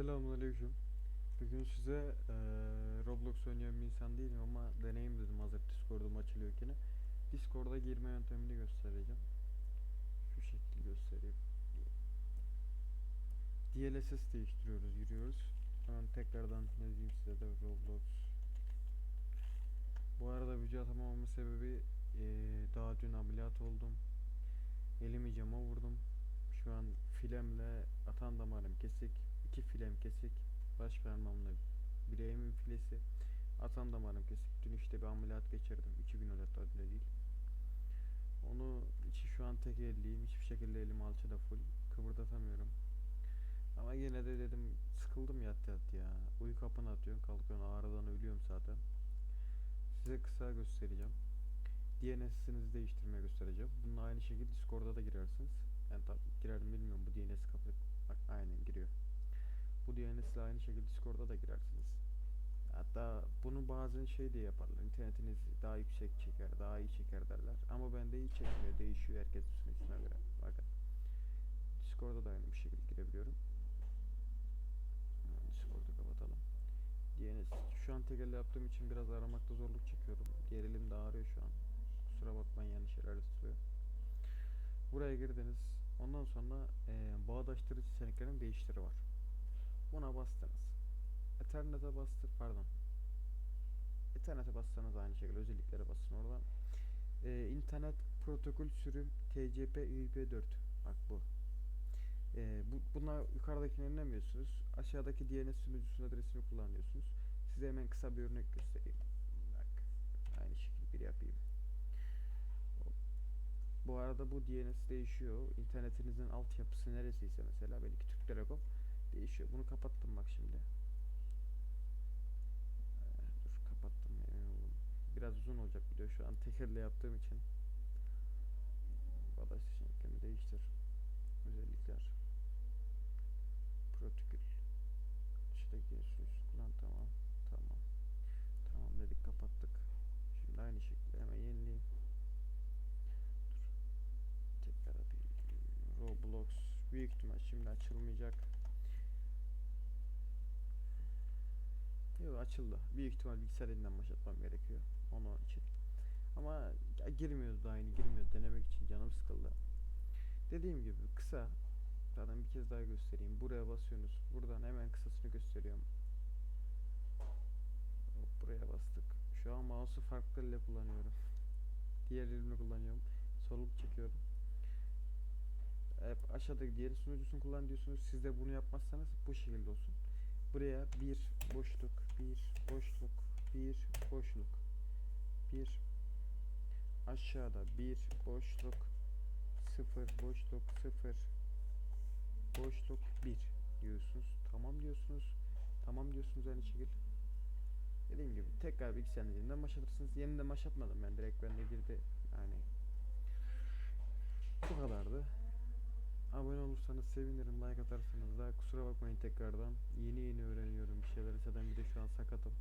Selamünaleyküm. Bugün size eee, Roblox oynayan bir insan değilim ama deneyim dedim hazır Discord'um açılıyorken. Discord'a girme yöntemini göstereceğim. Şu şekil göstereyim. DLSS değiştiriyoruz, giriyoruz. Hemen tekrardan yazayım size de Roblox. Bu arada video atamamamın sebebi eee, daha dün ameliyat oldum. Elimi cama vurdum. Şu an filemle atan damarım kesik. İki filem kesik. Baş parmağımla bileğimin filesi. Atan damarım kesik. Dün işte bir ameliyat geçirdim. iki gün oldu değil. Onu içi şu an tek elliyim. Hiçbir şekilde elim alçıda full. Kıvırdatamıyorum. Ama yine de dedim sıkıldım yat yat ya. Uyku hapını atıyorsun kalkıyorsun ağrıdan ölüyorum zaten. Size kısa göstereceğim. DNS'inizi değiştirmeye göstereceğim. Bununla aynı şekilde Discord'a da girersiniz. Ben tabi girerim bilmiyorum bu DNS kapı bak aynen giriyor. Bu DNS ile aynı şekilde Discord'a da girersiniz. Hatta bunu bazen şey diye yaparlar. İnternetiniz daha yüksek çeker, daha iyi çeker derler. Ama bende iyi çekmiyor. Değişiyor herkes üstüne göre. Bakın. Discord'a da aynı bir şekilde girebiliyorum. Discord'u kapatalım. DNS. Şu an tek elle yaptığım için biraz aramakta zorluk çekiyorum. Diğer elim de ağrıyor şu an. Kusura bakmayın yanlış yerlerde tutuyor. Buraya girdiniz. Ondan sonra eee bağdaştırıcı seçeneklerin değiştiri var. Buna bastınız. Ethernet'e bastır pardon. Ethernet'e bassanız aynı şekilde özelliklere basın oradan. Eee internet protokol sürüm TCP IP4 bak bu. Eee bu buna yukarıdakini önlemiyorsunuz. Aşağıdaki DNS sunucusunun adresini kullanıyorsunuz. Size hemen kısa bir örnek göstereyim. Bak aynı şekilde bir yapayım. Bu arada bu DNS değişiyor. İnternetinizin altyapısı neresiyse mesela belki Türk Telekom değişiyor. Bunu kapattım bak şimdi. Ee, dur kapattım. Biraz uzun olacak video şu an tekerle yaptığım için. Bağdaş seçeneklerini değiştir. Özellikler. Protokol. İşte sunucusu kullan tamam. Tamam. Tamam dedik kapattık. Şimdi aynı şekilde hemen yenileyim. Dur. Tekrar yapayım. Roblox büyük ihtimal şimdi açılmayacak. Yok açıldı. Büyük ihtimal bilgisayar elinden başlatmam gerekiyor. Onun için. Ama girmiyordu daha yeni girmiyordu. Denemek için canım sıkıldı. Dediğim gibi kısa. Zaten bir kez daha göstereyim. Buraya basıyorsunuz. Buradan hemen kısasını gösteriyorum. Hop, buraya bastık. Şu an mouse'u farklı elle kullanıyorum. Diğer elimle kullanıyorum. Soluk çekiyorum. Hep aşağıdaki diğer sunucusunu kullan diyorsunuz. Siz de bunu yapmazsanız bu şekilde olsun. Buraya bir boşluk, bir boşluk, bir boşluk, bir aşağıda bir boşluk, sıfır boşluk, sıfır boşluk, bir diyorsunuz. Tamam diyorsunuz. Tamam diyorsunuz aynı şekilde. Dediğim gibi tekrar bilgisayarın yeniden başlatırsınız. Yeniden başlatmadım ben direkt bende girdi. Yani bu kadardı. Abone olursanız sevinirim. Like atarsanız da kusura bakmayın tekrardan. Yeni yeni öğreniyorum bir şeyleri. Zaten bir de şu an sakatım.